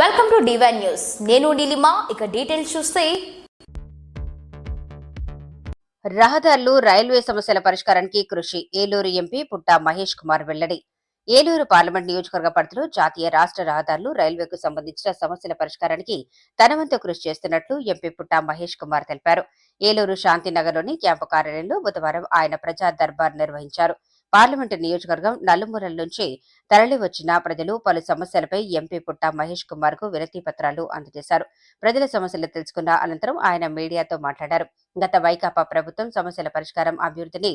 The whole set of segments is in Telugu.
వెల్కమ్ టు డివైన్ న్యూస్ నేను నీలిమా ఇక డీటెయిల్స్ చూస్తే. రహదారులు రైల్వే సమస్యల పరిష్కారానికి కృషి. ఏలూరు ఎంపీ పుట్టా మహేష్ కుమార్ వెల్లడి. ఏలూరు పార్లమెంట్ నియోజకవర్గ పరిధిలో జాతీయ రాష్ట్ర రహదారులు రైల్వేకు సంబంధించిన సమస్యల పరిష్కారానికి తనవంతు కృషి చేస్తున్నట్లు ఎంపీ పుట్టా మహేష్ కుమార్ తెలిపారు. ఏలూరు శాంతినగర్లోని క్యాంపు కార్యాలయంలో బుధవారం ఆయన ప్రజా దర్బార్ నిర్వహించారు. పార్లమెంటు నియోజకవర్గం నలుమూలల నుంచి తరలి వచ్చిన ప్రజలు పలు సమస్యలపై ఎంపీ పుట్ట మహేష్ కుమార్కు వినతి పత్రాలు అందజేశారు. ప్రజల సమస్యలు తెలుసుకున్న అనంతరం ఆయన మీడియాతో మాట్లాడారు. గత వైకాపా ప్రభుత్వం సమస్యల పరిష్కారం అభివృద్ధిని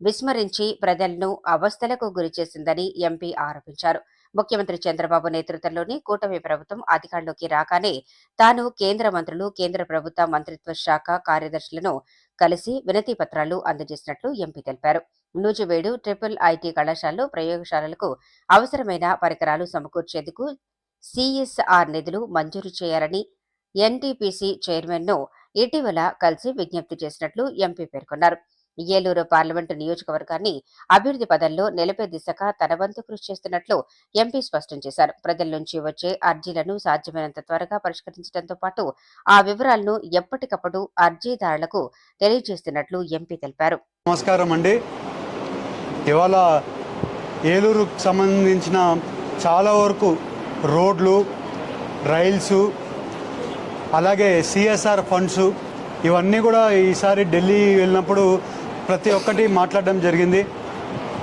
విస్మరించి ప్రజలను అవస్థలకు గురి చేసిందని ఎంపీ ఆరోపించారు. ముఖ్యమంత్రి చంద్రబాబు నేతృత్వంలోని కూటమి ప్రభుత్వం అధికారంలోకి రాగానే తాను కేంద్ర మంత్రులు కేంద్ర ప్రభుత్వ మంత్రిత్వ శాఖ కార్యదర్శులను కలిసి వినతి పత్రాలు అందజేసినట్లు ఎంపీ తెలిపారు. నూజివేడు ట్రిపుల్ ఐటీ కళాశాలలో ప్రయోగశాలలకు అవసరమైన పరికరాలు సమకూర్చేందుకు సిఎస్ఆర్ నిధులు మంజూరు చేయాలని ఎన్టీపీసీ చైర్మన్ను ఇటీవల కలిసి విజ్ఞప్తి చేసినట్లు ఎంపీ పేర్కొన్నారు. ఏలూరు పార్లమెంటు నియోజకవర్గాన్ని అభివృద్ధి పదంలో నిలిపే దిశగా తన వంతు కృషి చేస్తున్నట్లు ఎంపీ స్పష్టం చేశారు. ప్రజల నుంచి వచ్చే అర్జీలను సాధ్యమైనంత త్వరగా పరిష్కరించడంతో పాటు ఆ వివరాలను ఎప్పటికప్పుడు అర్జీదారులకు తెలియజేస్తున్నట్లు ఎంపీ తెలిపారు. నమస్కారం అండి. ఇవాళ ఏలూరుకు సంబంధించిన చాలా వరకు రోడ్లు రైల్స్ అలాగే సిఎస్ఆర్ ఫండ్స్ ఇవన్నీ కూడా ఈసారి ఢిల్లీ వెళ్ళినప్పుడు ప్రతి ఒక్కటి మాట్లాడడం జరిగింది.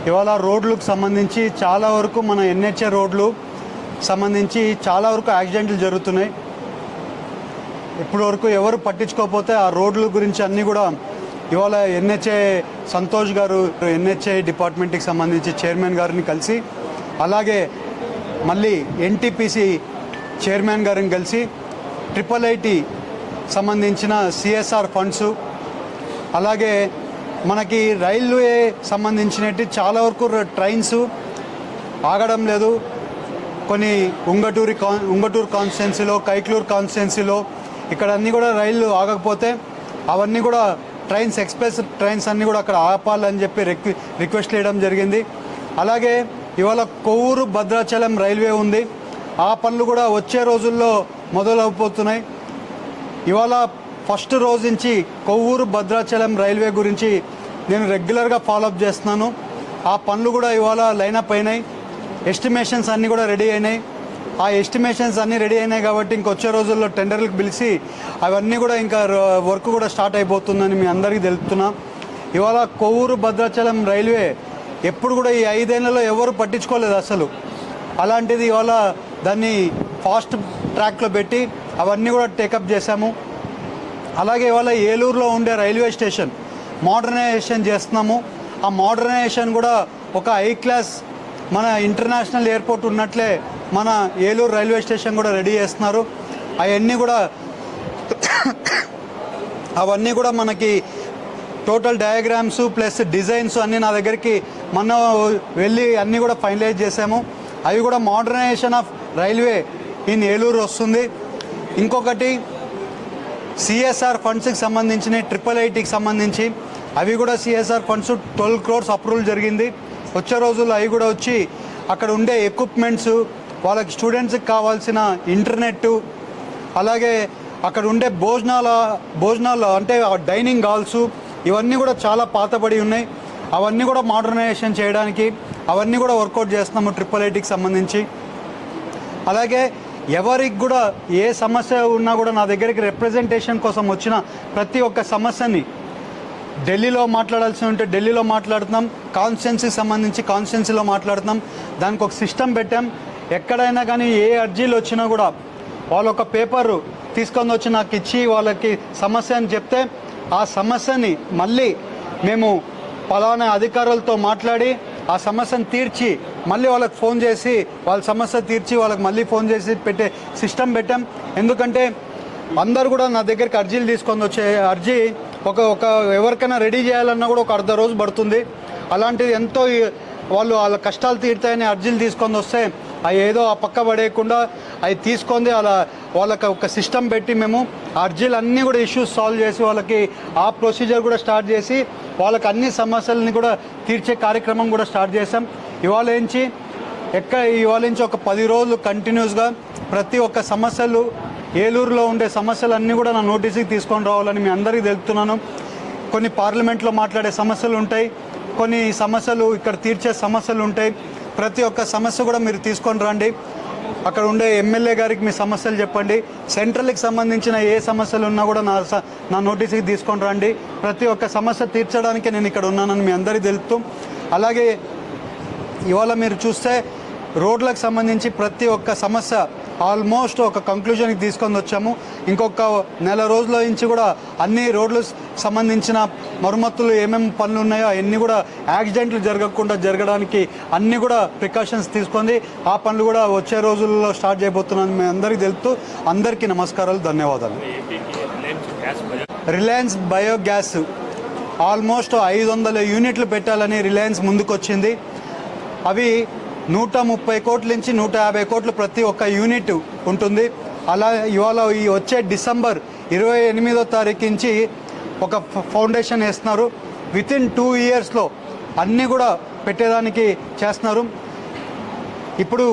ఇవాళ రోడ్లకు సంబంధించి చాలా వరకు మన ఎన్హెచ్ఏ రోడ్లు సంబంధించి చాలా వరకు యాక్సిడెంట్లు జరుగుతున్నాయి. ఇప్పటి వరకు ఎవరు పట్టించుకోకపోతే ఆ రోడ్ల గురించి అన్నీ కూడా ఇవాళ ఎన్హెచ్ఏ సంతోష్ గారు ఎన్హెచ్ఏ డిపార్ట్మెంట్కి సంబంధించి చైర్మన్ గారిని కలిసి అలాగే మళ్ళీ ఎన్టీపీసీ చైర్మన్ గారిని కలిసి ట్రిపుల్ ఐటీ సంబంధించిన సిఎస్ఆర్ ఫండ్స్ అలాగే మనకి రైల్వే సంబంధించినట్టు చాలా వరకు ట్రైన్స్ ఆగడం లేదు. కొన్ని ఉంగటూరి కాన్ ఉంగటూరు కాన్స్టిట్యున్సీలో కైక్లూరు కాన్స్టిట్యున్సీలో ఇక్కడ అన్నీ కూడా రైళ్ళు ఆగకపోతే అవన్నీ కూడా ట్రైన్స్ ఎక్స్ప్రెస్ ట్రైన్స్ అన్నీ కూడా అక్కడ ఆపాలని చెప్పి రిక్వె రిక్వెస్ట్ చేయడం జరిగింది. అలాగే ఇవాళ కొవ్వూరు భద్రాచలం రైల్వే ఉంది. ఆ పనులు కూడా వచ్చే రోజుల్లో మొదలవబోతున్నాయి. ఇవాళ ఫస్ట్ రోజు నుంచి కొవ్వూరు భద్రాచలం రైల్వే గురించి నేను రెగ్యులర్గా ఫాలోఅప్ చేస్తున్నాను. ఆ పనులు కూడా ఇవాళ లైన్అప్ అయినాయి. ఎస్టిమేషన్స్ అన్నీ కూడా రెడీ అయినాయి. ఆ ఎస్టిమేషన్స్ అన్నీ రెడీ అయినాయి కాబట్టి ఇంకొచ్చే రోజుల్లో టెండర్లకు పిలిచి అవన్నీ కూడా ఇంకా వర్క్ కూడా స్టార్ట్ అయిపోతుందని మీ అందరికీ తెలుపుతున్నా. ఇవాళ కొవ్వూరు భద్రాచలం రైల్వే ఎప్పుడు కూడా ఈ ఐదేళ్ళలో ఎవరు పట్టించుకోలేదు అసలు. అలాంటిది ఇవాళ దాన్ని ఫాస్ట్ ట్రాక్లో పెట్టి అవన్నీ కూడా టేకప్ చేశాము. అలాగే ఇవాళ ఏలూరులో ఉండే రైల్వే స్టేషన్ మోడర్నైజేషన్ చేస్తున్నాము. ఆ మోడర్నైజేషన్ కూడా ఒక ఐ క్లాస్ మన ఇంటర్నేషనల్ ఎయిర్పోర్ట్ ఉన్నట్లే మన ఏలూరు రైల్వే స్టేషన్ కూడా రెడీ చేస్తున్నారు. అవన్నీ కూడా అవన్నీ కూడా మనకి టోటల్ డయాగ్రామ్స్ ప్లస్ డిజైన్స్ అన్నీ నా దగ్గరికి మొన్న వెళ్ళి అన్నీ కూడా ఫైనలైజ్ చేసాము. అవి కూడా modernisation of railway in Eluru వస్తుంది. ఇంకొకటి సిఎస్ఆర్ ఫండ్స్కి సంబంధించిన ట్రిపుల్ ఐటీకి సంబంధించి అవి కూడా CSR funds twelve crores approval జరిగింది. వచ్చే రోజుల్లో అవి కూడా వచ్చి అక్కడ ఉండే ఎక్విప్మెంట్స్ వాళ్ళకి స్టూడెంట్స్కి కావాల్సిన ఇంటర్నెట్ అలాగే అక్కడ ఉండే భోజనాల భోజనాలు అంటే డైనింగ్ హాల్స్ ఇవన్నీ కూడా చాలా పాతబడి ఉన్నాయి. అవన్నీ కూడా మోడర్నైజేషన్ చేయడానికి అవన్నీ కూడా వర్కౌట్ చేస్తున్నాము ట్రిపుల్ ఐటీకి సంబంధించి. అలాగే ఎవరికి కూడా ఏ సమస్య ఉన్నా కూడా నా దగ్గరికి రిప్రజెంటేషన్ కోసం వచ్చిన ప్రతి ఒక్క సమస్యని ఢిల్లీలో మాట్లాడాల్సి ఉంటే ఢిల్లీలో మాట్లాడుతున్నాం. కాన్స్టిట్యున్సీకి సంబంధించి కాన్స్టిట్యున్సీలో మాట్లాడుతున్నాం. దానికి ఒక సిస్టమ్ పెట్టాం. ఎక్కడైనా కానీ ఏ అర్జీలు వచ్చినా కూడా వాళ్ళు ఒక పేపరు తీసుకొని వచ్చి నాకు ఇచ్చి వాళ్ళకి సమస్య అని చెప్తే ఆ సమస్యని మళ్ళీ మేము పలానా అధికారులతో మాట్లాడి ఆ సమస్యను తీర్చి మళ్ళీ వాళ్ళకి ఫోన్ చేసి వాళ్ళ సమస్య తీర్చి వాళ్ళకి మళ్ళీ ఫోన్ చేసి పెట్టే సిస్టమ్ పెట్టాం. ఎందుకంటే అందరు కూడా నా దగ్గరికి అర్జీలు తీసుకొని వచ్చే అర్జీ ఒక ఒక ఎవరికైనా రెడీ చేయాలన్నా కూడా ఒక అర్ధ రోజు పడుతుంది. అలాంటిది ఎంతో వాళ్ళు వాళ్ళ కష్టాలు తీరుతాయని అర్జీలు తీసుకొని వస్తే అవి ఏదో ఆ పక్క పడేయకుండా అవి తీసుకొని అలా వాళ్ళకి ఒక సిస్టమ్ పెట్టి మేము అర్జీలన్నీ అర్జీలు అన్నీ కూడా ఇష్యూస్ సాల్వ్ చేసి వాళ్ళకి ఆ ప్రొసీజర్ కూడా స్టార్ట్ చేసి వాళ్ళకి అన్ని సమస్యలని కూడా తీర్చే కార్యక్రమం కూడా స్టార్ట్ చేసాం ఇవాళ నుంచి ఎక్కడ ఇవాళ నుంచి ఒక పది రోజులు కంటిన్యూస్గా ప్రతి ఒక్క సమస్యలు ఏలూరులో ఉండే సమస్యలన్నీ కూడా నా నోటీస్కి తీసుకొని రావాలని మీ అందరికీ తెలుపుతున్నాను. కొన్ని పార్లమెంట్లో మాట్లాడే సమస్యలు ఉంటాయి. కొన్ని సమస్యలు ఇక్కడ తీర్చే సమస్యలు ఉంటాయి. ప్రతి ఒక్క సమస్య కూడా మీరు తీసుకొని రండి. అక్కడ ఉండే ఎమ్మెల్యే గారికి మీ సమస్యలు చెప్పండి. సెంట్రల్కి సంబంధించిన ఏ సమస్యలు ఉన్నా కూడా నా స- నా నోటీస్కి తీసుకొని రండి. ప్రతి ఒక్క సమస్య తీర్చడానికి నేను ఇక్కడ ఉన్నానని మీ అందరికీ తెలుపుతూ అలాగే ఇవాళ మీరు చూస్తే రోడ్లకు సంబంధించి ప్రతి ఒక్క సమస్య ఆల్మోస్ట్ ఒక కంక్లూజన్కి తీసుకొని వచ్చాము. ఇంకొక నెల రోజుల నుంచి కూడా అన్ని రోడ్లు సంబంధించిన మరమ్మతులు ఏమేమి పనులు ఉన్నాయో అవన్నీ కూడా యాక్సిడెంట్లు జరగకుండా జరగడానికి అన్నీ కూడా ప్రికాషన్స్ తీసుకొని ఆ పనులు కూడా వచ్చే రోజుల్లో స్టార్ట్ చేయబోతున్నాను మేము అందరికీ తెలుపుతూ అందరికీ నమస్కారాలు ధన్యవాదాలు. రిలయన్స్ బయోగ్యాస్ ఆల్మోస్ట్ ఐదు వందల యూనిట్లు పెట్టాలని రిలయన్స్ ముందుకొచ్చింది. అవి నూట ముప్పై కోట్ల నుంచి నూట యాభై కోట్లు ప్రతి ఒక్క యూనిట్ ఉంటుంది. అలా ఇవాళ ఈ వచ్చే డిసెంబర్ ఇరవై ఎనిమిదో తారీఖు నుంచి ఒక ఫౌండేషన్ వేస్తున్నారు. విత్ ఇన్ టూ ఇయర్స్లో అన్నీ కూడా పెట్టేదానికి చేస్తున్నారు. ఇప్పుడు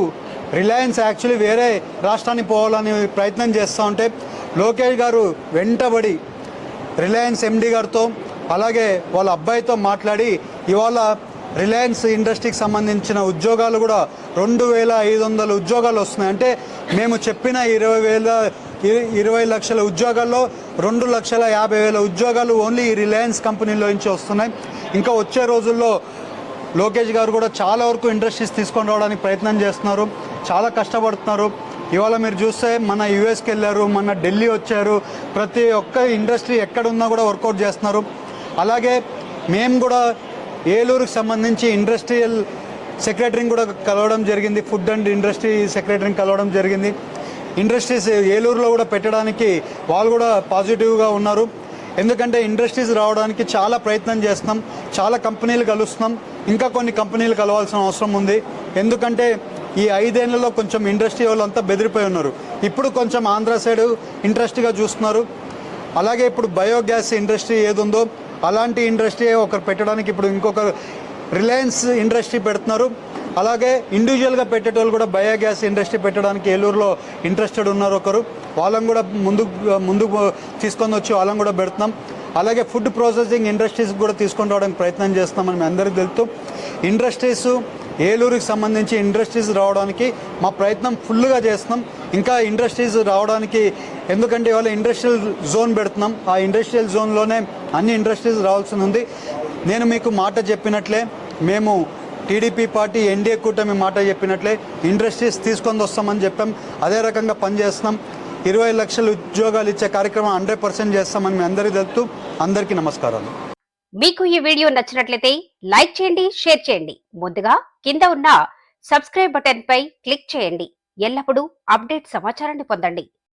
రిలయన్స్ యాక్చువల్లీ వేరే రాష్ట్రానికి పోవాలని ప్రయత్నం చేస్తూ ఉంటే లోకేష్ గారు వెంటబడి రిలయన్స్ ఎండి గారితో అలాగే వాళ్ళ అబ్బాయితో మాట్లాడి ఇవాళ రిలయన్స్ ఇండస్ట్రీకి సంబంధించిన ఉద్యోగాలు కూడా రెండు వేల ఐదు వందల ఉద్యోగాలు వస్తున్నాయి. అంటే మేము చెప్పిన ఇరవై వేల ఇరవై లక్షల ఉద్యోగాల్లో రెండు లక్షల యాభై వేల ఉద్యోగాలు ఓన్లీ ఈ రిలయన్స్ కంపెనీలో నుంచి వస్తున్నాయి. ఇంకా వచ్చే రోజుల్లో లోకేష్ గారు కూడా చాలా వరకు ఇండస్ట్రీస్ తీసుకొని రావడానికి ప్రయత్నం చేస్తున్నారు. చాలా కష్టపడుతున్నారు. ఇవాళ మీరు చూస్తే మన యూఎస్కి వెళ్ళారు మన ఢిల్లీ వచ్చారు. ప్రతి ఒక్క ఇండస్ట్రీ ఎక్కడున్నా కూడా వర్కౌట్ చేస్తున్నారు. అలాగే మేము కూడా ఏలూరుకి సంబంధించి ఇండస్ట్రియల్ సెక్రటరీని కూడా కలవడం జరిగింది. ఫుడ్ అండ్ ఇండస్ట్రీ సెక్రటరీని కలవడం జరిగింది. ఇండస్ట్రీస్ ఏలూరులో కూడా పెట్టడానికి వాళ్ళు కూడా పాజిటివ్గా ఉన్నారు. ఎందుకంటే ఇండస్ట్రీస్ రావడానికి చాలా ప్రయత్నం చేస్తున్నాం. చాలా కంపెనీలు కలుస్తున్నాం. ఇంకా కొన్ని కంపెనీలు కలవాల్సిన అవసరం ఉంది. ఎందుకంటే ఈ ఐదేళ్ళలో కొంచెం ఇండస్ట్రీ వాళ్ళంతా బెదిరిపోయి ఉన్నారు. ఇప్పుడు కొంచెం ఆంధ్ర సైడ్ ఇంట్రెస్ట్గా చూస్తున్నారు. అలాగే ఇప్పుడు బయోగ్యాస్ ఇండస్ట్రీ ఏదుందో ఉందో అలాంటి ఇండస్ట్రీ ఒకరు పెట్టడానికి ఇప్పుడు ఇంకొకరు రిలయన్స్ ఇండస్ట్రీ పెడుతున్నారు. అలాగే ఇండివిజువల్గా పెట్టేటోళ్ళు కూడా బయోగ్యాస్ ఇండస్ట్రీ పెట్టడానికి ఏలూరులో ఇంట్రెస్టెడ్ ఉన్నారు ఒకరు. వాళ్ళని కూడా ముందు ముందుకు తీసుకొని వచ్చి వాళ్ళని కూడా పెడుతున్నాం. అలాగే ఫుడ్ ప్రాసెసింగ్ ఇండస్ట్రీస్ కూడా తీసుకొని రావడానికి ప్రయత్నం చేస్తున్నామని మేము అందరికీ తెలుస్తూ ఇండస్ట్రీస్ ఏలూరుకి సంబంధించి ఇండస్ట్రీస్ రావడానికి మా ప్రయత్నం ఫుల్గా చేస్తున్నాం. ఇంకా ఇండస్ట్రీస్ రావడానికి ఎందుకంటే ఇవాళ ఇండస్ట్రియల్ జోన్ పెడుతున్నాం. ఆ ఇండస్ట్రియల్ జోన్లోనే అన్ని ఇండస్ట్రీస్ రావాల్సి ఉంది. నేను మీకు మాట చెప్పినట్లే మేము టీడీపీ పార్టీ ఎన్డీఏ కూటమి మాట చెప్పినట్లే ఇండస్ట్రీస్ తీసుకొని వస్తామని చెప్పాం. అదే రకంగా పనిచేస్తున్నాం. ఇరవై లక్షల ఉద్యోగాలు ఇచ్చే కార్యక్రమం హండ్రెడ్ పర్సెంట్ చేస్తామని మీ అందరికీ తెలుపుతూ అందరికీ నమస్కారాలు. మీకు ఈ వీడియో నచ్చినట్లయితే లైక్ చేయండి షేర్ చేయండి. ముందుగా కింద ఉన్న సబ్స్క్రైబ్ బటన్ పై క్లిక్ చేయండి. ఎల్లప్పుడూ అప్డేట్ సమాచారాన్ని పొందండి.